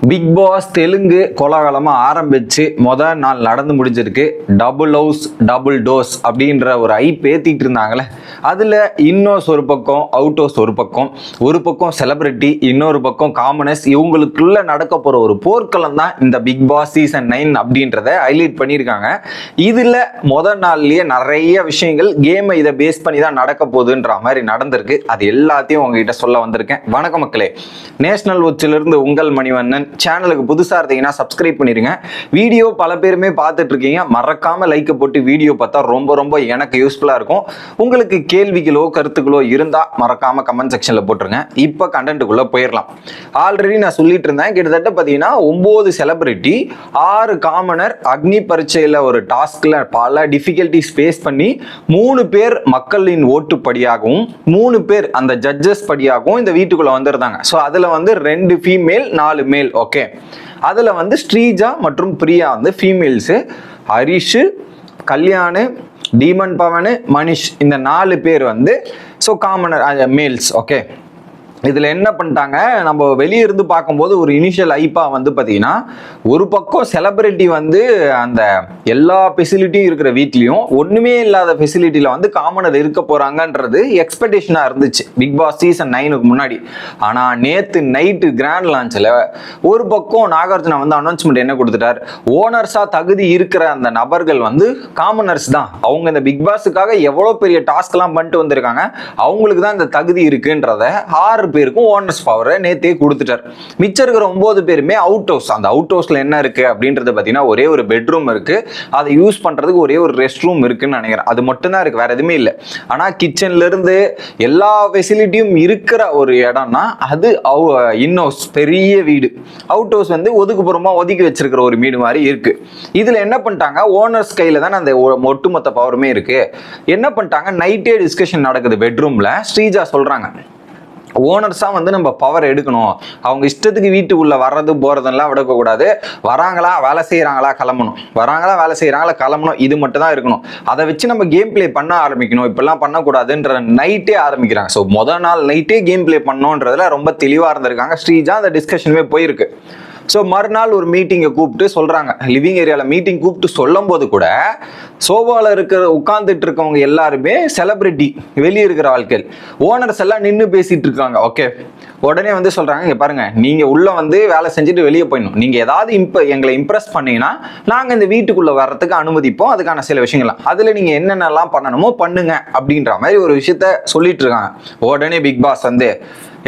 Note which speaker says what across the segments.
Speaker 1: Big pass Telugu கோலாகலமாக ஆரம்பித்து மொதல் நாள் நடந்து முடிஞ்சிருக்கு. டபுள் ஹவுஸ் டபுள் டோஸ் அப்படின்ற ஒரு ஐப் ஏற்றிட்டு இருந்தாங்களே. அதில் இன்னோஸ் ஒரு பக்கம் அவுட் ஹவுஸ் ஒரு பக்கம் ஒரு பக்கம் செலிபிரிட்டி இன்னொரு பக்கம் காமனஸ் இவங்களுக்குள்ள நடக்க போகிற ஒரு போர்க்களம் தான் இந்த பிக் பாஸ் சீசன் நைன் அப்படின்றத ஹைலைட் பண்ணியிருக்காங்க. இதில் முதல் நாள்லேயே நிறைய விஷயங்கள் கேமை இதை பேஸ் பண்ணி தான் நடக்க போகுதுன்ற மாதிரி நடந்திருக்கு. அது எல்லாத்தையும் உங்ககிட்ட சொல்ல வந்திருக்கேன். வணக்கம் மக்களே. நேஷனல் இருந்து உங்கள் மணிவண்ணன். சேனலுக்கு புதுசாக இருந்தீங்கன்னா சப்ஸ்கிரைப் பண்ணிடுங்க வீடியோ பல பேருமே பார்த்துட்டு இருக்கீங்க. லைக்கை போட்டு வீடியோ பார்த்தா ரொம்ப ரொம்ப எனக்கு யூஸ்ஃபுல்லாக இருக்கும். உங்களுக்கு கேள்விகளோ கருத்துக்களோ இருந்தால் மறக்காமல் கமெண்ட் செக்ஷனில் போட்டுருங்க. இப்போ கண்டென்ட்டுக்குள்ளே போயிடலாம் ஆல்ரெடி நான் சொல்லிட்டு இருந்தேன். கிட்டத்தட்ட பார்த்தீங்கன்னா ஒம்பது செலிபிரிட்டி ஆறு காமனர் அக்னி பரீட்சையில் ஒரு டாஸ்கில் பல டிஃபிகல்ட்டிஸ் ஃபேஸ் பண்ணி மூணு பேர் மக்களின் ஓட்டுப்படியாகவும் மூணு பேர் அந்த ஜட்ஜஸ் படியாகவும் இந்த வீட்டுக்குள்ளே வந்திருந்தாங்க. ஸோ அதில் வந்து ரெண்டு ஃபீமேல் நாலு மேல் ஓகே அதில் வந்து ஸ்ரீஜா மற்றும் பிரியா வந்து ஃபீமேல்ஸு ஹரிஷு கல்யாணு டீமன் பவனு மனிஷ் இந்த நாலு பேர் வந்து ஸோ காமனர் மேல்ஸ் ஓகே இதில் என்ன பண்ணிட்டாங்க? நம்ம வெளியே இருந்து பார்க்கும்போது ஒரு இனிஷியல் ஐப்பாக வந்து பார்த்தீங்கன்னா ஒரு பக்கம் செலப்ரிட்டி வந்து அந்த எல்லா ஃபெசிலிட்டியும் இருக்கிற வீட்லேயும் ஒன்றுமே இல்லாத ஃபெசிலிட்டியில் வந்து காமனர் இருக்க போகிறாங்கன்றது எக்ஸ்பெக்டேஷனாக இருந்துச்சு. பிக் பாஸ் சீசன் நைனுக்கு முன்னாடி. ஆனால் நேற்று நைட்டு கிராண்ட் லான்ச்சில் ஒரு பக்கம் நாகார்ஜுனா வந்து அனௌன்ஸ்மெண்ட் என்ன கொடுத்துட்டார்? ஓனர்ஸாக தகுதி இருக்கிற அந்த நபர்கள் வந்து காமனர்ஸ் தான். அவங்க இந்த பிக் பாஸுக்காக எவ்வளோ பெரிய டாஸ்க்லாம் பண்ணிட்டு வந்திருக்காங்க. அவங்களுக்கு தான் இந்த தகுதி இருக்குன்றத ஆறு பேருக்கும் ஓனர்ஸ் பவரை நேத்தே கொடுத்துட்டார். மிச்சம் இருக்கிற ஒன்பது பேருமே அவுட் ஹவுஸ் அந்த அவுட் ஹவுஸ்ல என்ன இருக்கு அப்படின்றது பார்த்தீங்கன்னா ஒரே ஒரு பெட்ரூம் இருக்கு. அதை யூஸ் பண்றதுக்கு ஒரே ஒரு ரெஸ்ட் ரூம் இருக்குன்னு நினைக்கிறேன். அது மட்டும் தான் இருக்கு வேற எதுவுமே இல்லை. ஆனா கிச்சன்ல இருந்து எல்லா ஃபெசிலிட்டியும் இருக்கிற ஒரு இடம்னா அது இன் ஹவுஸ் பெரிய வீடு. அவுட் ஹவுஸ் வந்து ஒதுக்குப்புறமா ஒதுக்கி வச்சிருக்கிற ஒரு வீடு மாதிரி இருக்கு. இதுல என்ன பண்ணிட்டாங்க? ஓனர்ஸ் கையில தானே அந்த ஒ- ஒட்டுமொத்த பவருமே இருக்கு. என்ன பண்ணிட்டாங்க? நைட்டே டிஸ்கஷன் நடக்குது பெட்ரூம்ல ஸ்ரீஜா சொல்றாங்க. ஓனர்ஸாக வந்து நம்ம பவர் எடுக்கணும். அவங்க இஷ்டத்துக்கு வீட்டுக்குள்ளே வர்றது போகிறதெல்லாம் விடக்கூடாது. வராங்களா வேலை செய்கிறாங்களா கிளம்பணும். வராங்களா வேலை செய்கிறாங்களா கிளம்பணும். இது மட்டும் தான் இருக்கணும். அதை வச்சு நம்ம கேம் ப்ளே பண்ண ஆரம்பிக்கணும். இப்படிலாம் பண்ணக்கூடாதுன்ற நைட்டே ஆரம்பிக்கிறாங்க. ஸோ முதல் நாள் நைட்டே கேம் ப்ளே பண்ணோன்றதுல ரொம்ப தெளிவாக இருந்திருக்காங்க. ஸ்ரீஜா அந்த டிஸ்கஷனுமே போயிருக்கு. ஸோ மறுநாள் ஒரு மீட்டிங்கை கூப்பிட்டு சொல்கிறாங்க லிவிங் ஏரியாவில் மீட்டிங் கூப்பிட்டு சொல்லும் போது கூட சோபாவில் இருக்கிற உட்காந்துட்டு இருக்கவங்க எல்லாருமே செலப்ரிட்டி வெளியே இருக்கிற ஆட்கள். ஓனர்ஸ் எல்லாம் நின்று பேசிகிட்டு இருக்காங்க. ஓகே உடனே வந்து சொல்கிறாங்க இங்கே பாருங்கள் நீங்கள் உள்ளே வந்து வேலை செஞ்சுட்டு வெளியே போயிடணும். நீங்கள் ஏதாவது இம்ப எங்களை இம்ப்ரெஸ் பண்ணீங்கன்னா நாங்கள் இந்த வீட்டுக்குள்ளே வர்றதுக்கு அனுமதிப்போம். அதுக்கான சில விஷயங்கள்லாம். அதில் நீங்கள் என்னென்னலாம் பண்ணணுமோ பண்ணுங்க அப்படின்ற மாதிரி ஒரு விஷயத்த சொல்லிட்டு இருக்காங்க. உடனே பிக் பாஸ் வந்து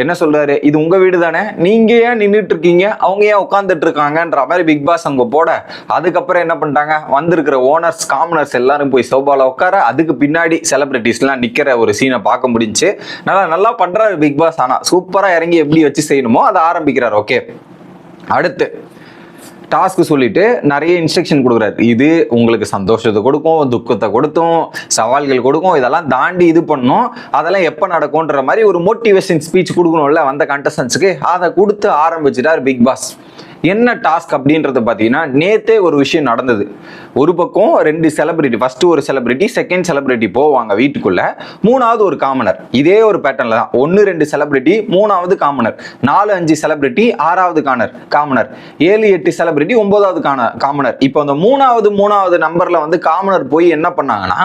Speaker 1: என்ன சொல்றாரு? இது உங்க வீடு தானே நீங்க ஏன் நின்றுட்டு இருக்கீங்க அவங்க ஏன் உட்காந்துட்டு இருக்காங்கன்ற மாதிரி பிக் பாஸ் அங்க போட அதுக்கப்புறம் என்ன பண்ணிட்டாங்க? வந்திருக்கிற ஓனர்ஸ் காமனர்ஸ் எல்லாரும் போய் சோபால உட்கார அதுக்கு பின்னாடி செலிபிரிட்டிஸ் எல்லாம் நிக்கிற ஒரு சீனை பார்க்க முடிஞ்சு. நல்லா நல்லா பண்றாரு பிக் பாஸ் ஆனா சூப்பரா இறங்கி எப்படி வச்சு செய்யணுமோ அதை ஆரம்பிக்கிறார். ஓகே அடுத்து டாஸ்க் சொல்லிட்டு நிறைய இன்ஸ்ட்ரக்ஷன் கொடுக்குறாரு. இது உங்களுக்கு சந்தோஷத்தை கொடுக்கும் துக்கத்தை கொடுத்தும் சவால்கள் கொடுக்கும் இதெல்லாம் தாண்டி இது பண்ணும். அதெல்லாம் எப்போ நடக்கும்ன்ற மாதிரி ஒரு மோட்டிவேஷன் ஸ்பீச் கொடுக்கணும்ல வந்த கண்டஸ்டன்ஸுக்கு அதை கொடுத்து ஆரம்பிச்சிட்டார் பிக் பாஸ். என்ன டாஸ்க் அப்படின்றது பார்த்தீங்கன்னா நேத்தே ஒரு விஷயம் நடந்தது. ஒரு பக்கம் ரெண்டு செலிபிரிட்டி ஃபர்ஸ்ட் ஒரு செலிபிரிட்டி செகண்ட் செலிபிரிட்டி போவாங்க வீட்டுக்குள்ள. மூணாவது ஒரு காமனர். இதே ஒரு பேட்டர்ல தான். ஒன்று ரெண்டு செலிபிரிட்டி மூணாவது காமனர். நாலு அஞ்சு செலிபிரிட்டி ஆறாவது கானர் காமனர். ஏழு எட்டு செலிபிரிட்டி ஒன்பதாவது கான காமனர். இப்போ அந்த மூணாவது மூணாவது நம்பர்ல வந்து காமனர் போய் என்ன பண்ணாங்கன்னா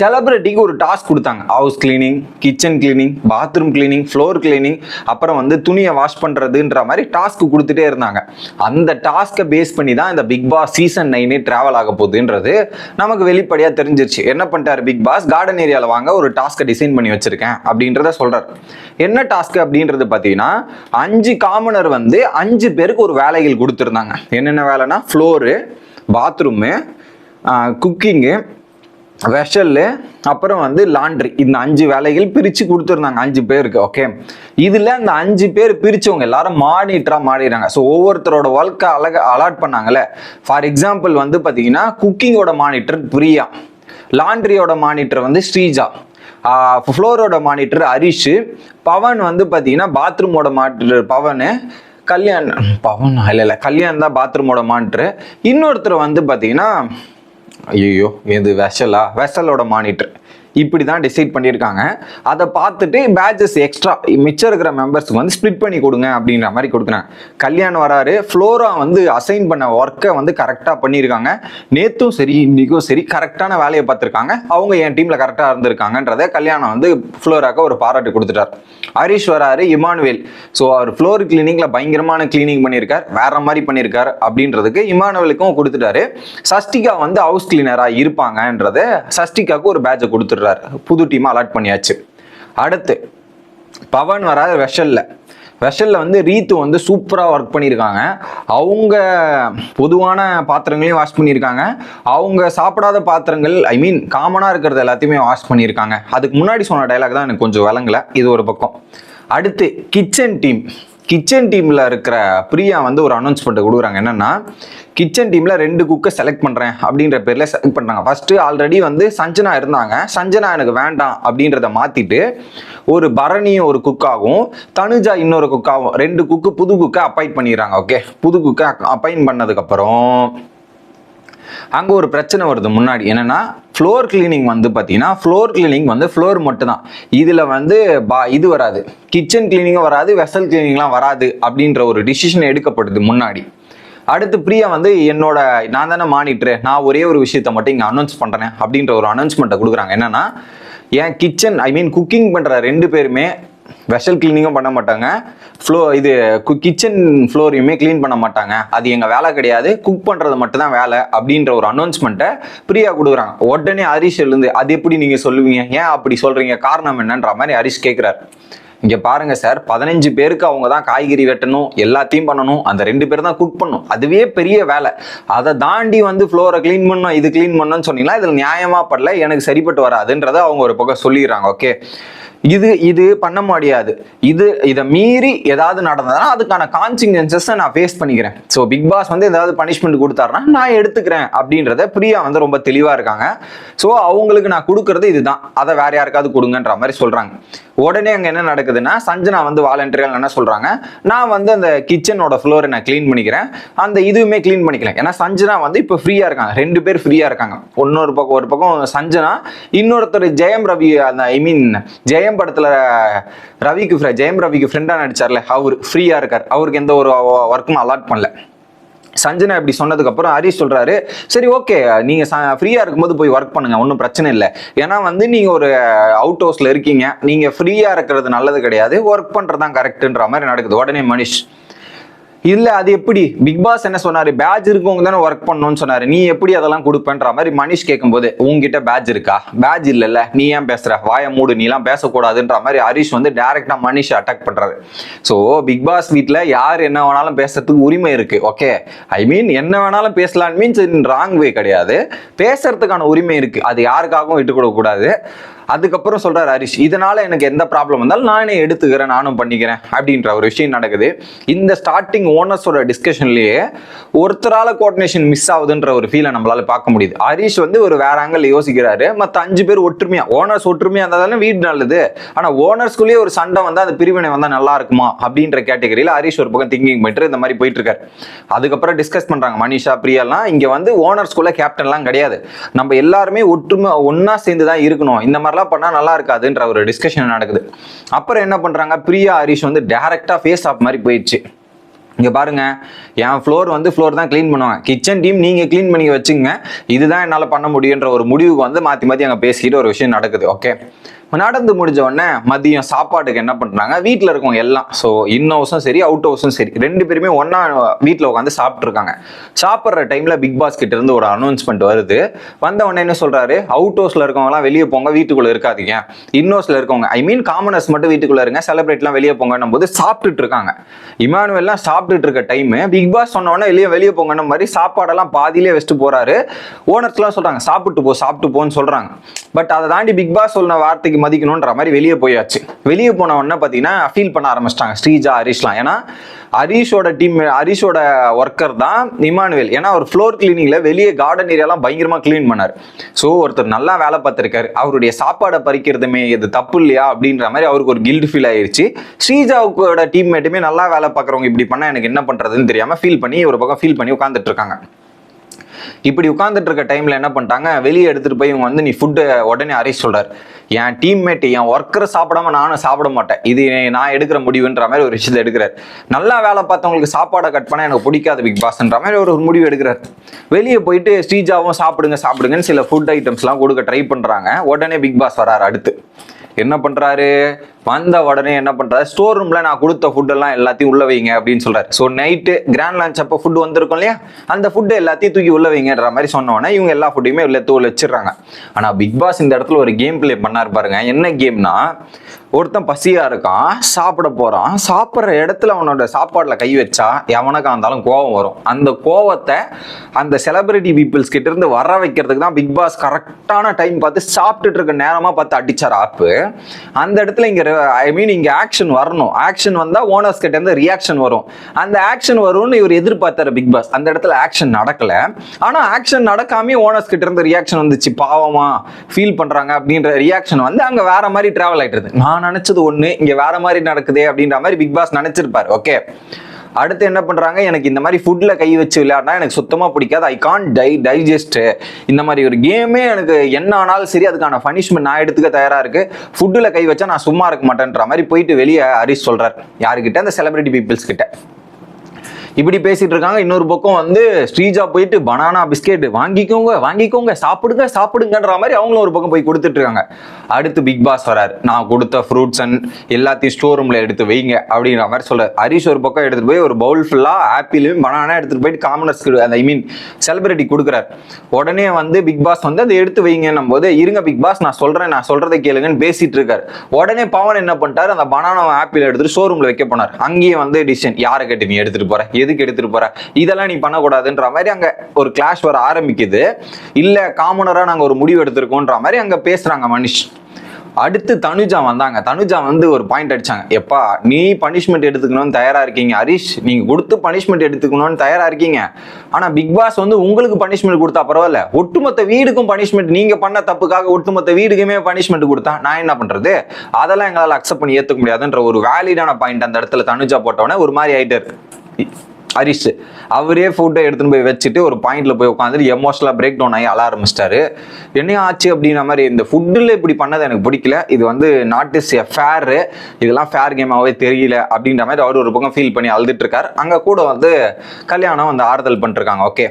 Speaker 1: செலிபிரிட்டிக்கு ஒரு டாஸ்க் கொடுத்தாங்க. House cleaning kitchen cleaning bathroom cleaning floor cleaning அப்புறம் வந்து துணியை வாஷ் பண்றதுன்ற மாதிரி டாஸ்க் கொடுத்துட்டே இருந்தாங்க. அந்த டாஸ்க்கை பேஸ் பண்ணி தான் இந்த பிக் பாஸ் சீசன் நைனே டிராவல் ஆக போகுதுன்றது நமக்கு வெளிப்படையாக தெரிஞ்சிருச்சு. என்ன பண்ணிட்டாரு பிக் பாஸ் கார்டன் ஏரியாவில் வாங்க ஒரு டாஸ்க்கை டிசைன் பண்ணி வச்சிருக்கேன் அப்படின்றத சொல்கிறார் என்ன டாஸ்க் அப்படின்றது பார்த்தீங்கன்னா அஞ்சு காமனர் வந்து அஞ்சு பேருக்கு ஒரு வேலைகள் கொடுத்துருந்தாங்க. என்னென்ன வேலைன்னா ஃப்ளோரு பாத்ரூமு குக்கிங்கு வெஷல்லு அப்புறம் வந்து லாண்ட்ரி இந்த அஞ்சு வேலைகள் பிரித்து கொடுத்துருந்தாங்க அஞ்சு பேருக்கு ஓகே இதில் அந்த அஞ்சு பேர் பிரித்தவங்க எல்லாரும் மானிட்டராக மாறிடுறாங்க. ஸோ ஒவ்வொருத்தரோட ஒர்க்கை அழக அலாட் பண்ணாங்கல்ல. ஃபார் எக்ஸாம்பிள் வந்து பார்த்தீங்கன்னா குக்கிங்கோட மானிட்டர் பிரியா. லாண்ட்ரியோட மானிட்டர் வந்து ஸ்ரீஜா. ஃப்ளோரோட மானிட்டர் ஹரிஷ். பவன் வந்து பார்த்தீங்கன்னா பாத்ரூமோட மானிட்டர் பவனு. கல்யாண் பவன்? இல்லை இல்லை கல்யாண் தான் பாத்ரூமோட மானிட்டர் இன்னொருத்தர் வந்து பார்த்தீங்கன்னா ஐயோ இது வெஷலா வெஷலோட மானிட்டர். இப்படி தான் டிசைட் பண்ணியிருக்காங்க. அதை பார்த்துட்டு பேட்சஸ் எக்ஸ்ட்ரா மிச்சம் இருக்கிற மெம்பர்ஸ்க்கு வந்து ஸ்ப்ளிட் பண்ணி கொடுங்க அப்படின்ற மாதிரி கொடுக்குறாங்க கல்யாணம் வராரு ஃப்ளோரா வந்து அசைன் பண்ண ஒர்க்கை வந்து கரெக்டாக பண்ணியிருக்காங்க. நேத்தும் சரி இன்னைக்கும் சரி கரெக்டான வேலையை பார்த்துருக்காங்க. அவங்க என் டீமில் கரெக்டாக இருந்திருக்காங்கன்றத கல்யாணம் வந்து ஃப்ளோராக்க ஒரு பாராட்டு கொடுத்துட்டார். ஹரிஷ் வராரு இமானுவேல். ஸோ அவர் ஃப்ளோர் கிளீனிங்கில் பயங்கரமான கிளீனிங் பண்ணியிருக்கார். வேற மாதிரி பண்ணியிருக்கார் அப்படின்றதுக்கு இமானுவேலுக்கும் கொடுத்துட்டாரு. சஷ்டிகா வந்து ஹவுஸ் கிளீனராக இருப்பாங்கன்றத சஷ்டிகாவுக்கு ஒரு பேட்சை கொடுத்துட்றாரு. புது டீமாக அலாட் பண்ணியாச்சு. அடுத்து பவன் வராது வெஷல்ல. வெஷல்ல வந்து ரீத்து வந்து சூப்பராக ஒர்க் பண்ணியிருக்காங்க. அவங்க பொதுவான பாத்திரங்களையும் வாஷ் பண்ணியிருக்காங்க. அவங்க சாப்பிடாத பாத்திரங்கள் ஐ மீன் காமனாக இருக்கிறது எல்லாத்தையுமே வாஷ் பண்ணியிருக்காங்க. அதுக்கு முன்னாடி சொன்ன டைலாக் தான் எனக்கு கொஞ்சம் விளங்கலை. இது ஒரு பக்கம். அடுத்து கிச்சன் டீம் கிச்சன் டீமில் இருக்கிற பிரியா வந்து ஒரு அனௌன்ஸ்மெண்ட் கொடுக்குறாங்க. என்னென்னா கிச்சன் டீமில் ரெண்டு குக்கை செலக்ட் பண்ணுறேன் அப்படின்ற பேரில் செலக்ட் பண்ணுறாங்க ஃபஸ்ட்டு ஆல்ரெடி வந்து சஞ்சனா இருந்தாங்க. சஞ்சனா எனக்கு வேண்டாம் அப்படின்றத மாற்றிட்டு ஒரு பரணியும் ஒரு குக்காகவும் தனுஜா இன்னொரு குக்காகவும் ரெண்டு குக்கு புது குக்கை அப்பாயிண்ட் பண்ணிடுறாங்க ஓகே புது குக்கை அப்பாயிண்ட் பண்ணதுக்கப்புறம் அங்கே ஒரு பிரச்சனை வருது முன்னாடி. என்னென்னா ஃப்ளோர் கிளீனிங் வந்து பார்த்தீங்கன்னா ஃப்ளோர் கிளீனிங் வந்து ஃப்ளோர் மட்டும்தான். இதில் வந்து பா இது வராது. கிச்சன் கிளீனிங்கும் வராது வெசல் கிளீனிங்லாம் வராது அப்படின்ற ஒரு டிசிஷன் எடுக்கப்படுது முன்னாடி. அடுத்து பிரியா வந்து என்னோட நான் தானே மானிட்ரு நான் ஒரே ஒரு விஷயத்த மட்டும் இங்கே அனௌன்ஸ் பண்ணுறேன் அப்படின்ற ஒரு அனௌன்ஸ்மெண்ட்டை கொடுக்குறாங்க. என்னென்னா என் கிச்சன் ஐ மீன் குக்கிங் பண்ணுற ரெண்டு பேருமே வெஷல் கிளீனிங்கும் பண்ண மாட்டாங்க. ஃப்ளோ இது கிச்சன் ஃப்ளோரையுமே க்ளீன் பண்ண மாட்டாங்க. அது எங்கள் வேலை கிடையாது. குக் பண்ணுறது மட்டும்தான் வேலை அப்படின்ற ஒரு அனௌன்ஸ்மெண்ட்டை பிரியா கொடுக்குறாங்க. உடனே ஹரிஷ் எழுந்து அது எப்படி நீங்கள் சொல்லுவீங்க? ஏன் அப்படி சொல்கிறீங்க காரணம் என்னன்ற மாதிரி ஹரிஷ் கேட்குறாரு இங்கே பாருங்க சார் பதினஞ்சு பேருக்கு அவங்க தான் காய்கறி வெட்டணும் எல்லாத்தையும் பண்ணணும். அந்த ரெண்டு பேர் தான் குக் பண்ணணும். அதுவே பெரிய வேலை. அதை தாண்டி வந்து ஃப்ளோரை க்ளீன் பண்ணணும் இது க்ளீன் பண்ணணும்னு சொன்னீங்கன்னா இதில் நியாயமாக படல எனக்கு சரிப்பட்டு வராதுன்றதை அவங்க ஒரு பக்கம் சொல்லிடுறாங்க. ஓகே இது இது பண்ண முடியாது. இது இதை மீறி ஏதாவது நடந்ததுன்னா அதுக்கான கான்சிக்வன்சஸை நான் ஃபேஸ் பண்ணிக்கிறேன். ஸோ பிக் பாஸ் வந்து ஏதாவது பனிஷ்மெண்ட் கொடுத்தாருன்னா நான் எடுத்துக்கிறேன் அப்படின்றத பிரியா வந்து ரொம்ப தெளிவாக இருக்காங்க. ஸோ அவங்களுக்கு நான் கொடுக்கறது இதுதான். அதை வேற யாருக்காவது கொடுங்கன்ற மாதிரி சொல்கிறாங்க உடனே அங்கே என்ன நடக்குதுன்னா சஞ்சனா வந்து வாலண்டியர்கள் என்ன சொல்கிறாங்க நான் வந்து அந்த கிச்சனோட ஃப்ளோரை நான் க்ளீன் பண்ணிக்கிறேன். அந்த இதுவுமே க்ளீன் பண்ணிக்கல ஏன்னா சஞ்சனா வந்து இப்போ ஃப்ரீயாக இருக்காங்க. ரெண்டு பேர் ஃப்ரீயாக இருக்காங்க. இன்னொரு பக்கம் ஒரு பக்கம் சஞ்சனா இன்னொருத்தர் ஜெயம் ரவி அந்த ஐ மீன் ஜெயம் படத்தில் ரவிக்கு ஜெயம் ரவிக்கு ஃப்ரெண்டாக நடிச்சார்ல அவர் ஃப்ரீயாக இருக்கார். அவருக்கு எந்த ஒரு ஒர்க்கும் அலாட் பண்ணல. சஞ்சனா இப்படி சொன்னதுக்கு அப்புறம் ஹரிஷ் சொல்றாரு சரி ஓகே நீங்க ஃப்ரீயா இருக்கும்போது போய் ஒர்க் பண்ணுங்க ஒன்றும் பிரச்சனை இல்லை. ஏன்னா வந்து நீங்க ஒரு அவுட் ஹவுஸ்ல இருக்கீங்க. நீங்க ஃப்ரீயா இருக்கிறது நல்லது கிடையாது. ஒர்க் பண்றதுதான் கரெக்டுன்ற மாதிரி நடக்குது. உடனே மனிஷ் இல்ல அது எப்படி? பிக் பாஸ் என்ன சொன்னாரு? பேட்ச் இருக்கவங்க தானே ஒர்க் பண்ணணும்னு சொன்னாரு. நீ எப்படி அதெல்லாம் கொடுப்பேன்ற மாதிரி மனிஷ் கேட்கும்போது உங்ககிட்ட பேட்ச் இருக்கா? பேட்ச் இல்லைல்ல. நீ ஏன் பேசுற? வாய மூடு. நீலாம் பேசக்கூடாதுன்ற மாதிரி ஹரிஷ் வந்து டைரக்டா மனிஷ் அட்டாக் பண்றாரு. ஸோ பிக் பாஸ் வீட்டில் யார் என்ன வேணாலும் பேசுறதுக்கு உரிமை இருக்கு. ஓகே ஐ மீன் என்ன வேணாலும் பேசலாம் மீன்ஸ் ராங் வே கிடையாது. பேசுறதுக்கான உரிமை இருக்கு. அது யாருக்காகவும் விட்டு கொடுக்கக்கூடாது அதுக்கப்புறம் சொல்றாரு ஹரிஷ் இதனால எனக்கு எந்த ப்ராப்ளம் வந்தாலும் நானே எடுத்துக்கிறேன் நானும் பண்ணிக்கிறேன் அப்படின்ற ஒரு விஷயம் நடக்குது. இந்த ஸ்டார்டிங் ஓனர்ஸோட டிஸ்கஷன்லயே ஒருத்தரால கோஆர்டினேஷன் மிஸ் ஆகுதுன்ற ஒரு ஃபீலை நம்மளால பார்க்க முடியுது. ஹரிஷ் வந்து ஒரு வேற ஆங்கிள் யோசிக்கிறாரு. மற்ற அஞ்சு பேர் ஒற்றுமையா ஓனர்ஸ் ஒற்றுமையா இருந்தாலும் வீடு நல்லது. ஆனா ஓனர்ஸ்குள்ளேயே ஒரு சண்டை வந்தா அந்த பிரிவினை வந்தா நல்லா இருக்குமா? அப்படின்ற கேட்டகரியில ஹரிஷ் ஒரு பக்கம் திங்கிங் பண்ணிட்டு இந்த மாதிரி போயிட்டு இருக்காரு. அதுக்கப்புறம் டிஸ்கஸ் பண்றாங்க மனிஷா பிரியாலாம். இங்க வந்து ஓனர்ஸ்குள்ள கேப்டன்லாம் கிடையாது. நம்ம எல்லாருமே ஒற்றுமை ஒன்னா சேர்ந்து தான் இருக்கணும். இந்த மாதிரி மாதிரிலாம் பண்ணா நல்லா இருக்காதுன்ற ஒரு டிஸ்கஷன் நடக்குது. அப்புறம் என்ன பண்றாங்க? பிரியா ஹரிஷ் வந்து டேரெக்டாக ஃபேஸ் ஆஃப் மாதிரி போயிடுச்சு. இங்க பாருங்க என் ஃப்ளோர் வந்து ஃப்ளோர் தான் க்ளீன் பண்ணுவாங்க. கிச்சன் டீம் நீங்க க்ளீன் பண்ணி வச்சுங்க இதுதான் என்னால பண்ண முடியுன்ற ஒரு முடிவுக்கு வந்து மாற்றி மாற்றி அங்கே பேசிக்கிட்டு ஒரு விஷயம் நடக்குது ஓகே நடந்து முடிஞ்ச உடனே மதியம் சாப்பாட்டுக்கு என்ன பண்றாங்க? வீட்டில் இருக்கவங்க எல்லாம். ஸோ இன் ஹவுஸும் சரி அவுட் ஹவுஸும் சரி. ரெண்டு பேருமே ஒண்ணா வீட்டில் உட்காந்து சாப்பிட்ருக்காங்க சாப்பிட்ற டைம்ல பிக் பாஸ் கிட்ட இருந்து ஒரு அனௌன்ஸ்மெண்ட் வருது. வந்த உடனே என்ன சொல்றாரு? அவுட் ஹவுஸ்ல இருக்கவங்கலாம் வெளியே போங்க வீட்டுக்குள்ள இருக்காதீங்க. இன் ஹவுஸ்ல இருக்கவங்க ஐ மீன் காமனர்ஸ் மட்டும் வீட்டுக்குள்ள இருங்க செலிப்ரேட்லாம் வெளியே போங்கன்னும் போது சாப்பிட்டுட்டு இருக்காங்க. இமானுவெல்லாம் சாப்பிட்டுட்டு இருக்க டைம் பிக் பாஸ் சொன்னோன்னே வெளியே வெளியே போங்கன்ன மாதிரி சாப்பாடெல்லாம் பாதியிலே வச்சுட்டு போறாரு. ஓனர்ஸ்லாம் சொல்றாங்க சாப்பிட்டு போ சாப்பிட்டு போன்னு சொல்றாங்க. பட் அதை தாண்டி பிக் பாஸ் சொன்ன வார்த்தைக்கு மதிக்கணுன்ற மாதிரி வெளியே போயாச்சு. வெளியே போன உடனே பார்த்தீங்கன்னா ஃபீல் பண்ண ஆரம்பிச்சிட்டாங்க. ஸ்ரீஜா ஹரிஷ்லாம். ஏன்னா ஹரிஷோட டீம் ஹரிஷோட ஒர்க்கர் தான் இமானுவேல். ஏன்னா அவர் ஃப்ளோர் கிளீனிங்கில் வெளியே கார்டன் ஏரியாலாம் பயங்கரமாக க்ளீன் பண்ணார். ஸோ ஒருத்தர் நல்லா வேலை பார்த்துருக்காரு. அவருடைய சாப்பாடை பறிக்கிறதுமே இது தப்பு இல்லையா அப்படின்ற மாதிரி அவருக்கு ஒரு கில்ட் ஃபீல் ஆயிடுச்சு ஸ்ரீஜாவுக்கோட டீம்மேட்டுமே நல்லா வேலை பார்க்குறவங்க இப்படி பண்ணால் எனக்கு என்ன பண்ணுறதுன்னு தெரியாமல் ஃபீல் பண்ணி ஒரு பக்கம் ஃபீல் பண்ணி உட்காந்துட்டு இருக்காங்க. இப்படி உட்காந்துட்டு இருக்க டைம்ல என்ன பண்ணிட்டாங்க? வெளியே எடுத்துட்டு போய் இவங்க வந்து நீ ஃபுட்டு உடனே அரேஸ் சொல்றாரு. என் டீம்மேட் என் ஒர்க்கரை சாப்பிடாம நானும் சாப்பிட மாட்டேன். இது நான் எடுக்கிற முடிவுன்ற மாதிரி ஒரு விஷயத்தை எடுக்கிறார். நல்லா வேலை பார்த்தவங்களுக்கு சாப்பாடை கட் பண்ண எனக்கு பிடிக்காது பிக் பாஸ்ன்ற மாதிரி ஒரு முடிவு எடுக்கிறார். வெளியே போயிட்டு ஸ்ரீஜாவும் சாப்பிடுங்க சாப்பிடுங்கன்னு சில ஃபுட் ஐட்டம்ஸ்லாம் கொடுக்க ட்ரை பண்ணுறாங்க உடனே பிக் பாஸ் வராரு அடுத்து. என்ன பண்ணுறாரு வந்த உடனே என்ன பண்றாரு? ஸ்டோர் ரூம்ல நான் கொடுத்த ஃபுட் எல்லாம் எல்லாத்தையும் உள்ள வைங்க அப்படின்னு சொல்றாரு. ஸோ நைட்டு கிராண்ட் லான்ச் அப்போ ஃபுட் வந்திருக்கும் இல்லையா? அந்த ஃபுட் எல்லாத்தையும் தூக்கி உள்ள வைங்கன்ற மாதிரி சொன்ன இவங்க எல்லா ஃபுட்டையுமே உள்ள தூள் வச்சிடுறாங்க. ஆனா பிக் பாஸ் இந்த இடத்துல ஒரு கேம் ப்ளே பண்ணாரு பாருங்க. என்ன கேம்னா ஒருத்தன் பசியா இருக்கான் சாப்பிட போறான் சாப்பிட்ற இடத்துல அவனோட சாப்பாடுல கை வச்சா எவனுக்கு இருந்தாலும் கோவம் வரும். அந்த கோவத்தை அந்த செலிபிரிட்டி பீப்புள்ஸ் கிட்ட இருந்து வர வைக்கிறதுக்கு தான் பிக் பாஸ் கரெக்டான டைம் பார்த்து சாப்பிட்டுட்டு இருக்க நேரமா பார்த்து அடிச்சார் ஆப்பு. அந்த இடத்துல இங்க ஐ மீன் இங்கே ஆக்ஷன் வரணும். ஆக்ஷன் வந்தால் ஓனர்ஸ் கிட்ட இருந்து ரியாக்ஷன் வரும். அந்த ஆக்ஷன் வரும்னு இவர் எதிர்பார்த்தாரு பிக் பாஸ் அந்த இடத்துல ஆக்ஷன் நடக்கல. ஆனால் ஆக்ஷன் நடக்காம ஓனர்ஸ் கிட்ட இருந்து ரியாக்ஷன் வந்துச்சு. பாவமா ஃபீல் பண்ணுறாங்க அப்படின்ற ரியாக்ஷன் வந்து அங்கே வேற மாதிரி ட்ராவல் ஆகிட்டு நான் நினச்சது ஒன்று இங்கே வேற மாதிரி நடக்குதே அப்படின்ற மாதிரி பிக் பாஸ் நினைச்சிருப்பாரு. ஓகே அடுத்து என்ன பண்றாங்க? எனக்கு இந்த மாதிரி ஃபுட்ல கை வச்சு விளையாடினா எனக்கு சுத்தமா பிடிக்காது. ஐ கான் டை டைஜஸ்ட் இந்த மாதிரி ஒரு கேமே எனக்கு என்ன ஆனாலும் சரி அதுக்கான பனிஷ்மெண்ட் நான் எடுத்துக்க தயாரா இருக்கு. ஃபுட்டில் கை வச்சா நான் சும்மா இருக்க மாட்டேன்ற மாதிரி போயிட்டு வெளியே ஹரிஷ் சொல்றாரு. யாருக்கிட்ட அந்த செலிபிரிட்டி பீப்புள்ஸ் கிட்ட. இப்படி பேசிட்டு இருக்காங்க. இன்னொரு பக்கம் வந்து ஸ்ரீஜா போயிட்டு பனானா பிஸ்கெட் வாங்கிக்கோங்க வாங்கிக்கோங்க சாப்பிடுங்க சாப்பிடுங்கன்ற மாதிரி அவங்களும் ஒரு பக்கம் போய் கொடுத்துட்டு இருக்காங்க. அடுத்து பிக் பாஸ் வரார். நான் கொடுத்த ஃப்ரூட்ஸ் அண்ட் எல்லாத்தையும் ஸ்டோர் ரூம்ல எடுத்து வைங்க அப்படிங்கிற மாதிரி சொல்ல ஹரிஷ் ஒரு பக்கம் எடுத்துட்டு போய் ஒரு பவுல் ஃபுல்லா ஆப்பிளும் பனானா எடுத்துட்டு போயிட்டு காமனர்ஸ்க்கு அந்த ஐ மீன் செலிபிரிட்டி கொடுக்குறாரு. உடனே வந்து பிக் பாஸ் வந்து அதை எடுத்து வைங்கன்னும் போது இருங்க பிக் பாஸ் நான் சொல்றேன் நான் சொல்றதை கேளுங்கன்னு பேசிட்டு இருக்காரு. உடனே பவன் என்ன பண்ணிட்டாரு? அந்த பனானா ஆப்பிள் எடுத்துட்டு ஷோரூம்ல வைக்க போனார். அங்கேயே வந்து டிசிஷன் யாரை கேட்டு நீ எடுத்துட்டு போற? எதுக்கு எடுத்துட்டு போற? இதெல்லாம் நீ பண்ணக்கூடாதுன்ற மாதிரி அங்க ஒரு கிளாஷ் வர ஆரம்பிக்குது. இல்ல காமனரா நாங்க ஒரு முடிவு எடுத்திருக்கோன்ற மாதிரி அங்க பேசுறாங்க மனுஷ். அடுத்து தனுஜா வந்தாங்க. தனுஜா வந்து ஒரு பாயிண்ட் அடிச்சாங்க. எப்பா நீ பனிஷ்மெண்ட் எடுத்துக்கணும்னு தயாரா இருக்கீங்க ஹரிஷ். நீங்க கொடுத்து பனிஷ்மெண்ட் எடுத்துக்கணும்னு தயாரா இருக்கீங்க. ஆனா பிக் பாஸ் வந்து உங்களுக்கு பனிஷ்மெண்ட் கொடுத்தா பரவாயில்ல. ஒட்டுமொத்த வீடுக்கும் பனிஷ்மெண்ட் நீங்க பண்ண தப்புக்காக ஒட்டுமொத்த வீடுக்குமே பனிஷ்மெண்ட் கொடுத்தா நான் என்ன பண்றது? அதெல்லாம் எங்களால் அக்செப்ட் பண்ணி ஏத்துக்க முடியாதுன்ற ஒரு வேலிடான பாயிண்ட் அந்த இடத்துல தனுஜா போட்டவொடனே ஒரு மாதிரி ஆயிட்டாரு. ஹரிஷ் அவரே ஃபோட்டோ எடுத்துன்னு போய் வச்சுட்டு ஒரு பாயிண்ட்ல போய் உட்காந்துட்டு எமோஷனலாக பிரேக் டவுன் ஆகி அழ ஆரம்பிச்சிட்டாரு. என்ன ஆச்சு அப்படின்ற மாதிரி இந்த ஃபுட்டில் இப்படி பண்ணது எனக்கு பிடிக்கல. இது வந்து நாட் இஸ் எ ஃபேரு இதெல்லாம் ஃபேர் கேமாகவே தெரியல அப்படின்ற மாதிரி அவர் ஒரு பக்கம் ஃபீல் பண்ணி அழுதுட்டு இருக்கார். அங்கே கூட வந்து கல்யாணம் வந்து ஆறுதல் பண்ணிருக்காங்க. ஓகே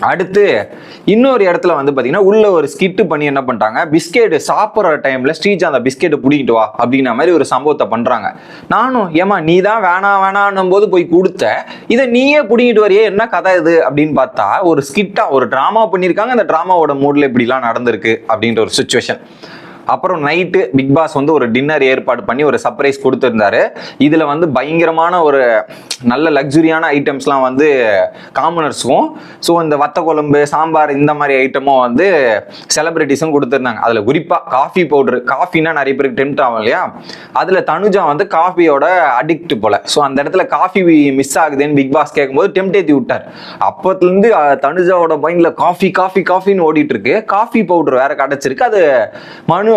Speaker 1: அடுத்து இன்னொரு இடத்துல வந்து பார்த்தீங்கன்னா உள்ள ஒரு ஸ்கிட்டு பண்ணி என்ன பண்ணிட்டாங்க? பிஸ்கெட் சாப்பிட்ற டைம்ல ஸ்ரீஜாந்த பிஸ்கெட்டை பிடிக்கிட்டு வா அப்படிங்கிற மாதிரி ஒரு சம்பவத்தை பண்றாங்க. நானும் ஏமா நீ தான் வேணாம் வேணான்னும் போது போய் கொடுத்த இதை நீயே பிடிங்கிட்டு வரையே என்ன கதை இது? அப்படின்னு பார்த்தா ஒரு ஸ்கிட்டா ஒரு ட்ராமா பண்ணியிருக்காங்க. அந்த ட்ராமாவோட மூட்ல இப்படிலாம் நடந்திருக்கு அப்படின்ற ஒரு சுச்சுவேஷன் அப்புறம் நைட்டு பிக் பாஸ் வந்து ஒரு டின்னர் ஏற்பாடு பண்ணி ஒரு சர்ப்ரைஸ் கொடுத்துருந்தாரு. இதில் வந்து பயங்கரமான ஒரு நல்ல லக்ஸுரியான ஐட்டம்ஸ்லாம் வந்து காமனர்ஸுக்கும் ஸோ இந்த வத்த குழம்பு சாம்பார் இந்த மாதிரி ஐட்டமும் வந்து செலிப்ரிட்டிஸும் கொடுத்துருந்தாங்க. அதில் குறிப்பாக காஃபி பவுடர் காஃபினா நிறைய பேருக்கு டெம்ட் ஆகும் இல்லையா? அதில் தனுஜா வந்து காஃபியோட அடிக்ட் போல. ஸோ அந்த இடத்துல காஃபி மிஸ் ஆகுதுன்னு பிக் பாஸ் கேட்கும்போது டெம்ட் ஏற்றி விட்டார். அப்போத்துலேருந்து தனுஜாவோட மைண்டில் காஃபி காஃபி காஃபின்னு ஓடிட்டு இருக்கு. காஃபி பவுடர் வேற கிடச்சிருக்கு. அது மனு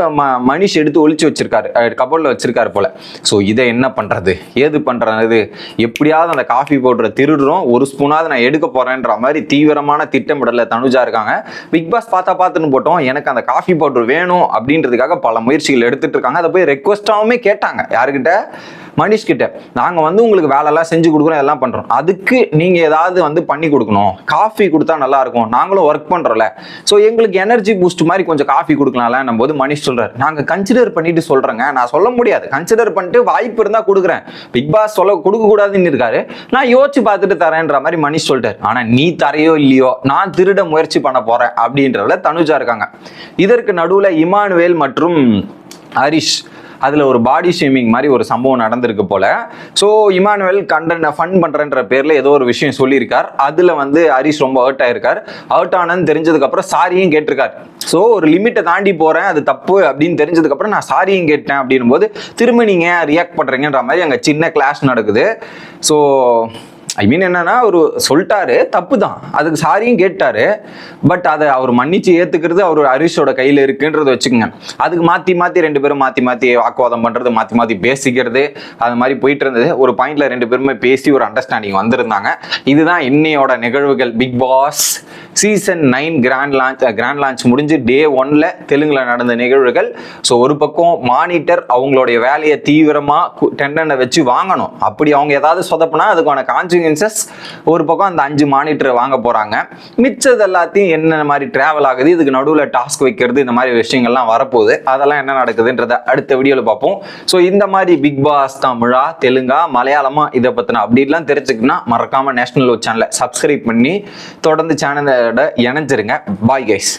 Speaker 1: மனிஷ் எடுத்து ஒழிச்சு வச்சிருக்காரு. கபோர்டில் வச்சிருக்காரு போல. ஸோ இதை என்ன பண்ணுறது ஏது பண்ணுறது எப்படியாவது அந்த காஃபி பவுடரை திருடுறோம். ஒரு ஸ்பூனாவது நான் எடுக்க போறேன்ற மாதிரி தீவிரமான திட்டமிடல தனுஜா இருக்காங்க. பிக் பாஸ் பார்த்தா பார்த்துன்னு போட்டோம். எனக்கு அந்த காஃபி பவுடர் வேணும் அப்படின்றதுக்காக பல முயற்சிகள் எடுத்துட்டு இருக்காங்க. அதை போய் ரெக்வஸ்டாவுமே கேட்டாங்க. யாருக்கிட்ட? மனிஷ் கிட்ட. நாங்க வந்து உங்களுக்கு வேலையெல்லாம் செஞ்சு கொடுக்குறோம். எல்லாம் பண்றோம். அதுக்கு நீங்க ஏதாவது வந்து பண்ணி கொடுக்கணும். காஃபி கொடுத்தா நல்லா இருக்கும். நாங்களும் ஒர்க் பண்றோம்ல. ஸோ எங்களுக்கு எனர்ஜி பூஸ்ட் மாதிரி கொஞ்சம் காஃபி கொடுக்கலாம்ல போது மனிஷ் சொல்றாரு. நாங்க கன்சிடர் பண்ணிட்டு சொல்றேங்க. நான் சொல்ல முடியாது. கன்சிடர் பண்ணிட்டு வாய்ப்பு இருந்தா கொடுக்குறேன். பிக் பாஸ் சொல்ல கொடுக்க கூடாதுன்னு இருக்காரு. நான் யோசிச்சு பார்த்துட்டு தரேன்ற மாதிரி மனிஷ் சொல்லிட்டாரு. ஆனா நீ தரையோ இல்லையோ நான் திருட முயற்சி பண்ண போறேன் அப்படின்றதுல தனுஜா இருக்காங்க. இதற்கு நடுவுல இமானுவேல் மற்றும் ஹரிஷ். அதில் ஒரு பாடி ஷேமிங் மாதிரி ஒரு சம்பவம் நடந்திருக்கு போல. ஸோ இமானுவல் கண்டனை ஃபன் பண்ணுறன்ற பேரில் ஏதோ ஒரு விஷயம் சொல்லியிருக்கார். அதில் வந்து ஹரிஷ் ரொம்ப ஹர்ட் ஆயிருக்கார். ஹர்ட் ஆனன்னு தெரிஞ்சதுக்கப்புறம் சாரியும் கேட்டிருக்கார். ஸோ ஒரு லிமிட்டை தாண்டி போகிறேன் அது தப்பு அப்படின்னு தெரிஞ்சதுக்கப்புறம் நான் சாரியும் கேட்டேன் அப்படின்னும் போது திரும்ப நீங்கள் ரியாக்ட் பண்ணுறீங்கன்ற மாதிரி அங்கே சின்ன கிளாஷ் நடக்குது. ஸோ ஐ மீன் என்னன்னா ஒரு சொல்லிட்டாரு தப்பு தான் அதுக்கு சாரியும் கேட்டாரு. பட் அதை அவர் மன்னிச்சு ஏத்துக்கிறது அவர் ஹரிஷோட கையில இருக்குன்றது வச்சுக்கோங்க. அதுக்கு மாத்தி மாத்தி ரெண்டு பேரும் மாத்தி மாத்தி வாக்குவாதம் பண்றது மாத்தி மாத்தி பேசிக்கிறது அது மாதிரி போயிட்டு இருந்தது. ஒரு பாயிண்ட்ல ரெண்டு பேருமே பேசி ஒரு அண்டர்ஸ்டாண்டிங் வந்திருந்தாங்க. இதுதான் இன்னையோட நிகழ்வுகள். Bigg Boss season nine grand launch grand launch முடிஞ்சு டே ஒன்ல தெலுங்குல நடந்த நிகழ்வுகள். ஸோ ஒரு பக்கம் மானிட்டர் அவங்களுடைய வேலையை தீவிரமா டெண்டனை வச்சு வாங்கணும். அப்படி அவங்க ஏதாவது சொதப்புனா அதுக்கான கான்சிக்வன்சஸ் ஒரு பக்கம் அந்த அஞ்சு மானிட்டர் வாங்க போறாங்க. மிச்சது எல்லாத்தையும் என்னென்ன மாதிரி ட்ராவல் ஆகுது இதுக்கு நடுவில் டாஸ்க் வைக்கிறது இந்த மாதிரி விஷயங்கள்லாம் வரப்போகுது. அதெல்லாம் என்ன நடக்குதுன்றத அடுத்த வீடியோவில் பார்ப்போம். ஸோ இந்த மாதிரி பிக் பாஸ் தமிழா தெலுங்கா மலையாளமா இதை பற்றின அப்படிலாம் தெரிஞ்சுக்கணும்னா மறக்காமல் நேஷனல் சேனலை சப்ஸ்கிரைப் பண்ணி தொடர்ந்து சேனலோட இணைஞ்சிருங்க. Bye guys